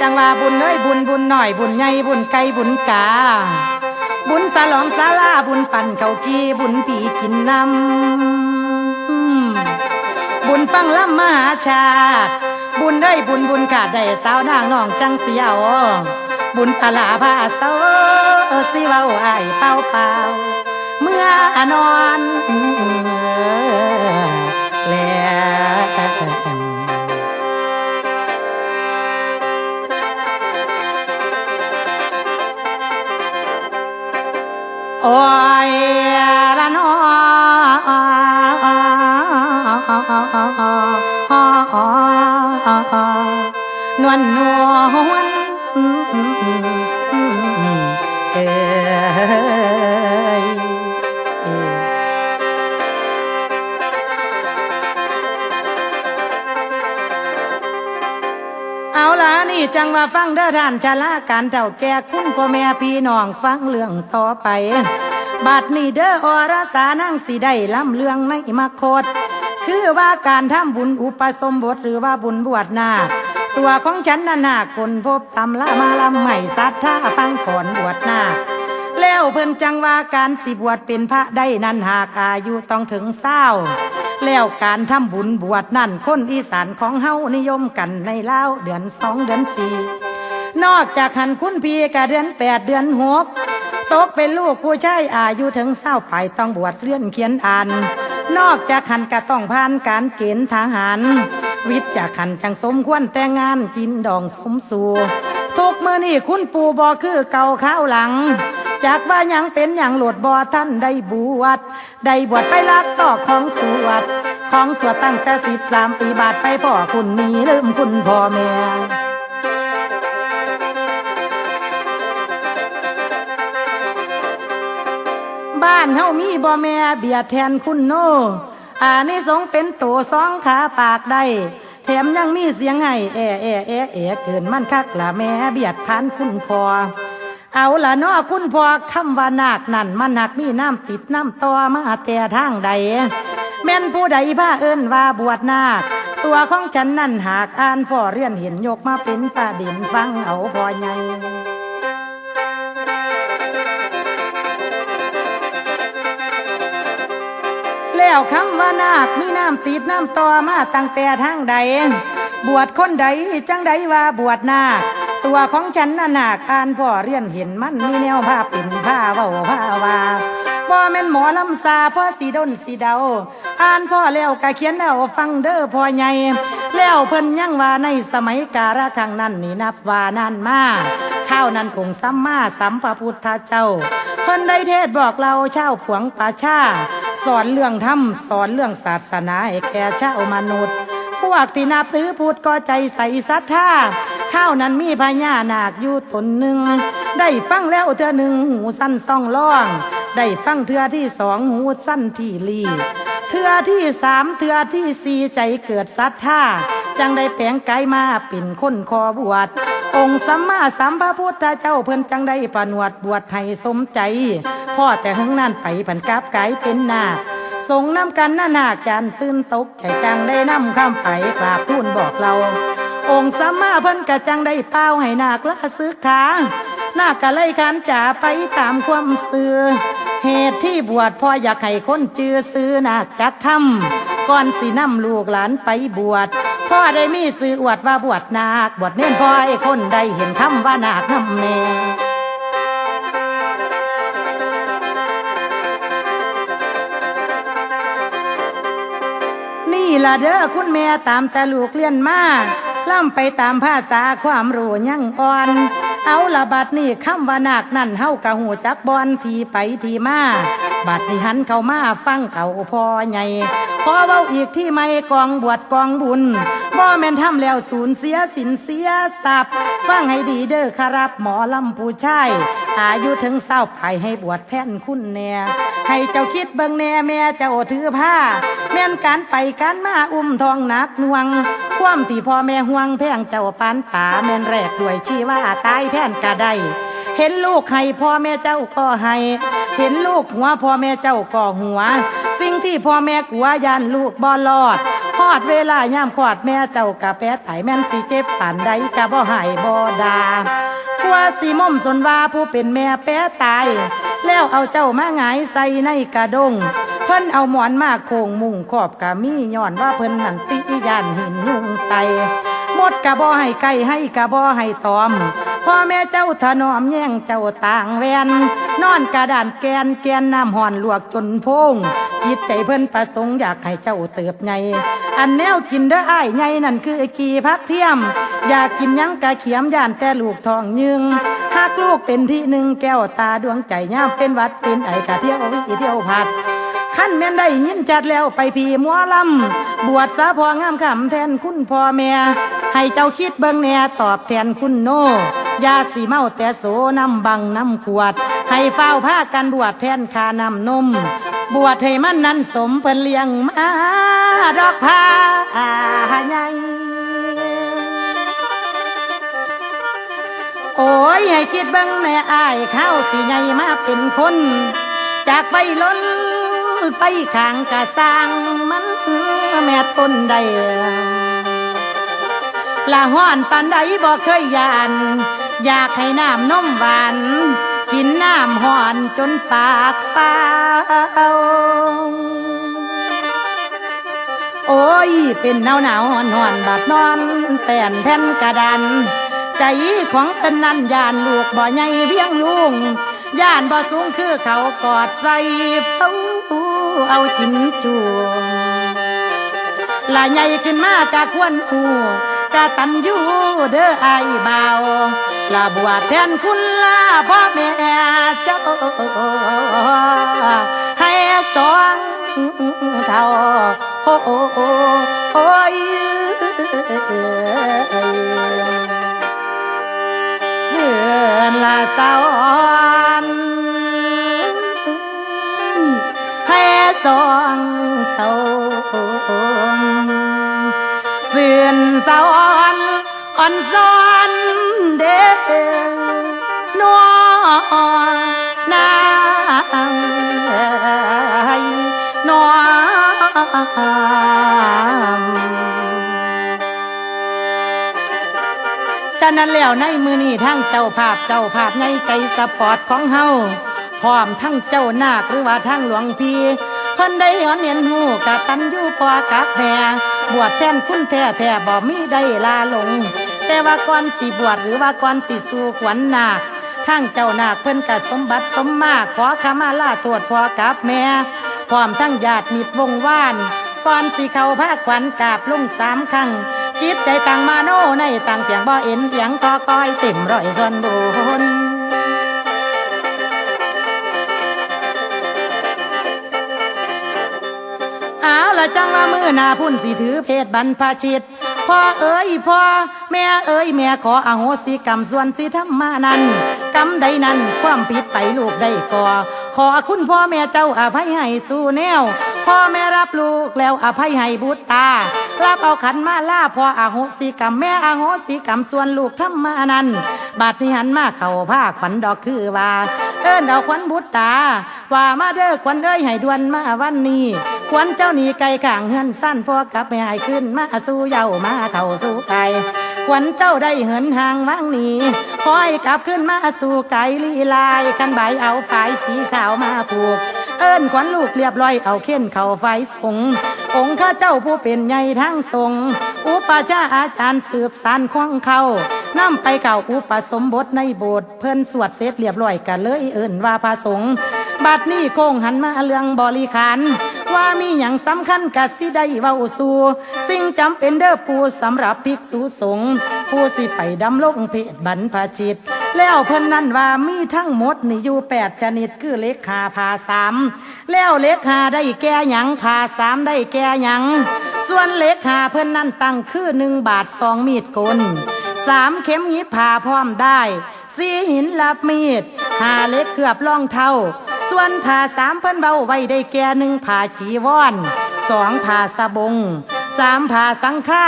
จังว่าบุญเอ้ยบุญบุญหน่อยบุญใหญ่บุญไก่บุญกา บุญสลองสาลาบุญปั่นเขากีบุญปีกินน้ำบุญฟังล่ำมหาชาติบุญได้บุญบุญขาดได้สาวนางน้องจังเสียวบุญปลาพาเศร้าสิเว้าไอเป่าเป่าเมื่อนอน โอ้ย ล่ะนี่จังว่าฟังเด้อท่านชาลาการเจ้าแก่คุณพ่อแม่พี่น้องฟังเรื่องต่อไปบัดนี้เด้ออรสานั่งสิได้ลำเรื่องในมาโคต คือว่าการทำบุญอุปสมบทหรือว่าบุญบวชนาคตัวของฉันน่ะนาคคนพบตำละมาลำใหม่สัทธาฟังก่อนบวชนาคแล้วเพิ่นจังว่าการสิบวชเป็นพระได้นั้นหากอายุต้องถึงเศร้า แล้วการทำบุญบวชนั่นคนอีสานของเฮานิยมกันในเล่าวเดือนสองเดือนสี่นอกจากหันคุณพีกะเดือนแปดเดือนหกตกเป็นลูกผู้ชายอายุถึงเศร้าฝ่ายต้องบวชเรียนเขียนอ่าน นอกจากหันกะต้องผ่านการเกณฑ์ทหาร วิทย์จากขันจังสมควรแต่งงานกินดองสมสู่ทุกเมื่อนี่คุณปู่บอคือเก่าข้าวหลัง จากว่ายังเป็นอย่างโหลดบอท่านได้บวชได้บวชไปลักต่อของสวด ของสวดตั้งแต่สิบสามปีบาทไปพ่อคุณมีลืมคุณพ่อแม่บ้านเฮามีบ่แม่เบียดแทนคุณโนอานี่สงส์เป็นตัวสองขาปากได้ แถมยังมีเสียงให้แอะแอะแอะแอะเกินมันคักละแม่เบียดพันคุณพ่อ เอาละเนาะคุณพ่อคำว่านาคนั่นมันหักมีน้ำติดน้ำต่อมาแต่ทางใด แม่นผู้ใดพาเอิ้นว่าบวชนาค ตัวของฉันนั่นหากอ่านพ่อเรียนเห็นยกมาเป็นประเด็นฟังเอาพ่อใหญ่แล้วคำว่านาคมีน้ำติดน้ำต่อมาตั้งแต่ทางใด บวชคนใดจังใดว่าบวชนาค ตัวของฉันน่ะนาคานพ่อเรียนเห็นมันมีแนวผ้าปิ่นผ้าเว้าผ้าว่าบ่แม่นหมอลำซาพ่อสีดนสีเดา อ่านพ่อแล้วก็เขียนเอาฟังเด้อพ่อใหญ่แล้วเพิ่นยังว่าในสมัยกาลครั้งนั้นนี่นับว่านานมาข้าวนั้นองค์สัมมาสัมพระพุทธเจ้าเพิ่นได้เทศบอกเราเช่าผวงปาชาสอนเรื่องธรรมสอนเรื่องศาสนาให้แก่ชาวมนุษย์ พวกที่นับถือพุทธก็ใจใส่ศรัทธาข้าวนั้นมีพญานาคอยู่ตนหนึ่ง ได้ฟังแล้วเธอหนึ่งหูสั้นซ่องล่อง ได้ฟังเธอที่สองหูสั้นที่ลีเธอที่สามเธอที่สี่ใจเกิดศรัทธาจังได้แปลงกายมาเป็นคนคอบวชองค์สัมมาสัมพระพุทธเจ้าเพิ่นจังได้ประนวดบวชให้สมใจ พ่อแต่หึงนั่นไปผันกราบกายเป็นนาค ทรงน้ำกันหน้านาจานตื่นตกใจจังได้นำข้ามไปกราบทูลบอกเรา องค์สัมมาเพิ่นกะจังได้เป้าให้นาคละซึกขานาคกะเลยขานจ่าไปตามความเสือเหตุที่บวชพ่ออยากให้คนจือซื้อนาคจักคำก่อนสินำลูกหลานไปบวชพ่อได้มีสื่ออวดว่าบวชนาคบวชเน้นพ่อให้คนได้เห็นคำว่านาคนำแน่ นี่ละเด้อคุณแม่ตามแต่ลูกเลี้ยนมาล่ำไปตามภาษาความรู้ยังอ่อน เอาละบัดนี่คำว่านาคนั่นเฮากะหูจักบอนทีไปทีมา บัดนี้หันเข้ามาฟังเอาพอใหญ่ขอเว้าอีกที่ไม่กองบวชกองบุญบ่แม่นทำแล้วสูญเสียสินเสียทรัพย์ฟังให้ดีเด้อครับหมอลำผู้ชายอายุถึงเศร้าไปให้บวชแท่นคุณแน่ให้เจ้าคิดเบิ่งแน่แม่เจ้าถือผ้า แม่นการไปการมาอุ้มทองนักหน่วงความที่พ่อแม่ห่วงแพงเจ้าปานตาแม่นแรกด้วยชีว่าตายแท่นกะได้ เห็นลูกให้พ่อแม่เจ้าก็ให้เห็นลูกหัวพ่อแม่เจ้าก็หัว สิ่งที่พ่อแม่กลัวยานลูกบ่รอดฮอดเวลายามขอดแม่เจ้ากะแปะไตแม่นสิเจ็บปานใดกะบ่หายบ่ดากลัวสิม่อมสนว่าผู้เป็นแม่แปะตาย แล้วเอาเจ้ามาหงายใส่ในกระดง เพิ่นเอาหมอนมาโคงมุงขอบกะมีย้อนว่าเพิ่นนั่นติยานหินยุงไตมดกะบ่ให้ไก่ให้กะบ่ให้ตอม พ่อแม่เจ้าถนอมแย่งเจ้าต่างแวนนอนกระดานแกนแกนน้ำห่อนลวกจนพงจิตใจเพิ่นประสงค์อยากให้เจ้าเติบใหญ่อันแนวกินเด้ออ้ายใหญ่นั่นคือไอ้กีพักเทียม อยากกินยังกะเขียมย่านแต่ลูกทองยึงหากลูกเป็นที่หนึ่งแก้วตาดวงใจย่ามเป็นวัดเป็นไอกะเที่ยววิเที่ยวผัด ขั้นแม่นได้ยินจัดแล้วไปพีมัวลำบวชสาพองามคำแทนคุณพ่อแม่ ให้เจ้าคิดเบิ่งแหน่ตอบแทนคุณโนยาสีเมาแต่โสน้ำบังน้ำขวด ให้เฝ้าผ้ากันบวชแทนคานำนม บวชให้มันนั้นสมเพิ่นเลี้ยงมาดอกผ้าใหญ่โอ้ยให้คิดบังในอายเข้าสิใหญ่มาเป็นคน จากไฟล้น ไฟขางกะสร้างมันแม่ทนได้ละห้อนปันใดบ่เคยยาน อยากให้น้ำนมหวาน กินน้ำห่อนจนปากฟ้าวโอ้ย เป็นหนาวหนาวหอนหอนบาดนอน แป่นแผ่นกระดานใจของเพิ่นนั้นยานลูกบ่ใหญ่เพียงลุงยานบ่สูงคือเขากอดใส่เฝ้า เอาจินจูงลาใหญ่ขึ้นมากะควรอูกะตันยูเด้อไอ้ายบ่าลาบวชแทนคุณลาพ่อแม่เจ้าให้สองเท่าโอ้โอ้ยเสื่อนลาสาวอ สองเท่าเสื่อนสาวอนอ่อนซ้อนเด้อนัวนางนอนฉะนั้นแล้วในมือนี้ทั้งเจ้าภาพเจ้าภาพในใจสปอร์ตของเฮาพร้อมทั้งเจ้านาคหรือว่าทั้งหลวงพี่ พิ่นได้หอนเห็นหูกะตันอยู่พอกับแม่บวชแทนคุณแท้แท้บ่มีได้ลาลง แต่ว่าก่อนสิบวชหรือว่าก่อนสิสู่ขวัญนาคทั้งเจ้านาคเพิ่นกะสมบัติสมมาขอขมาลาโทษพ่อกับแม่พร้อมทั้งญาติมิตรวงว่านก่อนสิเขาพาขวัญกาบลุงสามครั้งจิตใจต่างมาโนในต่างเตียงบ่เอ็นเตียงก็คอยเต็มร้อยส่วนบุญ อาละจังว่ามือหนาพุ่นสิถือเพศบรรพชิตพ่อเอ๋ยพ่อแม่เอ๋ยแม่ขออโหสิกรรมส่วนสิทำมานั้นกรรมใดนั้นความผิดไปลูกได้ก่อขอคุณพ่อแม่เจ้าอภัยให้สู่แนว พ่อแม่รับลูกแล้วอภัยให้บุตรตารับเอาขันมาล่าพ่ออโหสิกรรมแม่อโหสิกรรมส่วนลูกทำมานั้นบาดนี้หันมาเข่าผ้าขวัญดอกคือว่า เอิ้นเอาขวัญบุตรตา ว่ามาเด้อขวัญเอ้ยให้ดวนมาวันนี้ ขวัญเจ้าหนีไกลข้างเฮือนสั้นพ่อกลับไปหายขึ้นมาสู่เย้ามาเข้าสู่ไกลขวัญเจ้าได้เหินห่างว่างหนีคอยกลับขึ้นมาสู่ไกลลีลายกันใบเอาฝายสีขาวมาผูก เอิ้นขวัญลูกเรียบร้อยเอาเข้นเข่าไฟสงองค์ข้าเจ้าผู้เป็นใหญ่ทั้งทรง อุปชฌาอาจารย์สืบสานของเขานำไปเก่าอุปสมบทในโบสถ์เพิ่นสวดเสร็จเรียบร้อยกันเลยเอิ้นว่าพระสงฆ์บัดนี้โค้งหันมาเรื่องบริขาร ว่ามีอย่างสำคัญกัสิได้เว้าสู่สิ่งจำเป็นเด้อผู้สำหรับภิกษุสงฆ์ผู้สิไปดำลงเพศบรรพชิต แล้วเพิ่นนั่นว่ามีทั้งหมดนี่อยู่แปดชนิดคือเลขหาพาสามแล้วเลขหาได้แก่หยังพาสามได้แก่หยัง ส่วนเลขหาเพิ่นนั่นตั้งคือหนึ่งบาทสองมีดกลสามเข็มยิบผ่าพร้อมได้สี่หินลับมีดหาเล็กเกือบล่องเท่า ส่วนผ่าสามเพิ่นเบาไว้ได้แก่หนึ่งผ่าจีวรสองผ่าสบงสามผ่าสังฆา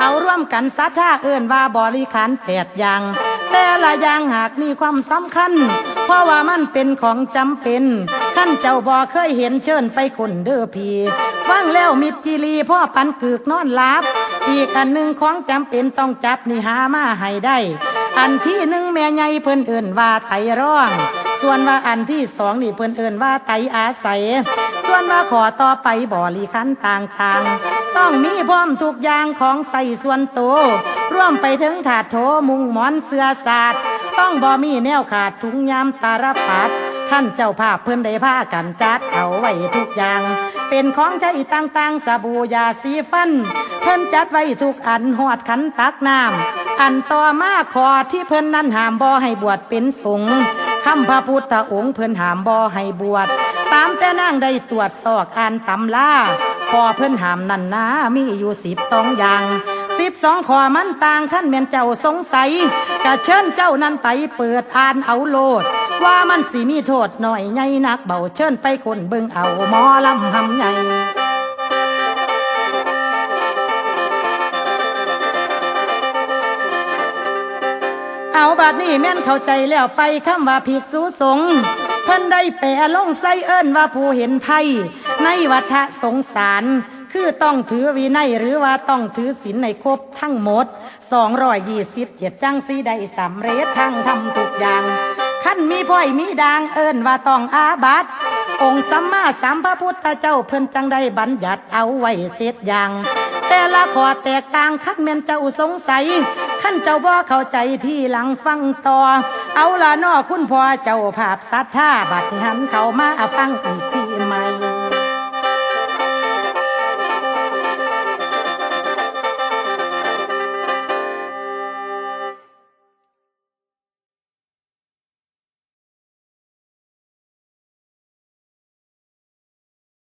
เอาร่วมกันสัทธาเอื่นว่าบริขารแปดอย่าง แต่ละอย่างหากมีความสำคัญ เพราะว่ามันเป็นของจำเป็นขั้นเจ้าบ่เคยเห็นเชิญไปคนเด้อพีฟังแล้วมิตรจิรีพ่อปันกึกนอนหลับ อีกอันหนึ่งของจำเป็นต้องจับนี่หามาให้ได้ อันที่หนึ่งแม่ใหญ่เพิ่นเอิ่นว่าไตร้อง ส่วนว่าอันที่สองนี่เพิ่นเอิ่นว่าไตอาศัย ส่วนว่าขอต่อไปบ่ลีคันต่างๆ ต้องมีพร้อมทุกอย่างของใส่ส่วนตัวร่วมไปถึงถาดโถมุงหมอนเสื้อสาดต้องบ่มีแนวขาดถุงยามตาลปัดท่านเจ้าภาพเพิ่อนได้ผ้ากันจัดเอาไว้ทุกอย่าง เป็นของใช้ต่างๆสบู่ยาสีฟัน เพิ่นจัดไว้ทุกอันหอดขันตักน้ำอันต่อมาขอที่เพิ่นนั้นหามบ่อให้บวชเป็นสงฆ์ คำพระพุทธองค์เพิ่นหามบ่ให้บวช ตามแต่นางได้ตรวจสอบอ่านตำลาพอเพิ่นหามนั่นนะมีอยู่สิบสองอย่างสิบสองข้อมันต่างขั้นแม่นเจ้าสงสัยกะเชิญเจ้านั้นไปเปิดอ่านเอาโลด ว่ามันสิมีโทษหน่อยใหญ่นักเบาเชิญไปคนเบิ่งเอาหมอลำหำให ญ่เอาบัดนี้แม่นเข้าใจแล้วไปคำว่าผิดสูสงเพิ่นได้แปลลงใส่เอิ้นว่าผู้เห็นภัย ในวัฏสงสาร คือต้องถือวินัยหรือว่าต้องถือศีลในครบทั้งหมด227จังสีได้สำเร็จทั้งทำทุกอย่างขั้นมีพ่อยมีดางเอิ้นว่าต้องอาบัตองค์สัมมาสัมพระพุทธเจ้าเพิ่นจังได้บัญญัติเอาไว้เจ็ดอย่าง แต่ละขอแตกต่างขั้นแม่นเจ้าสงสัยขั้นเจ้าบ่เข้าใจที่หลังฟังต่อ เอาละนอคุณพ่อเจ้าภาพศรัทธาบัดหันเข้ามาฟังอีกทีใหม่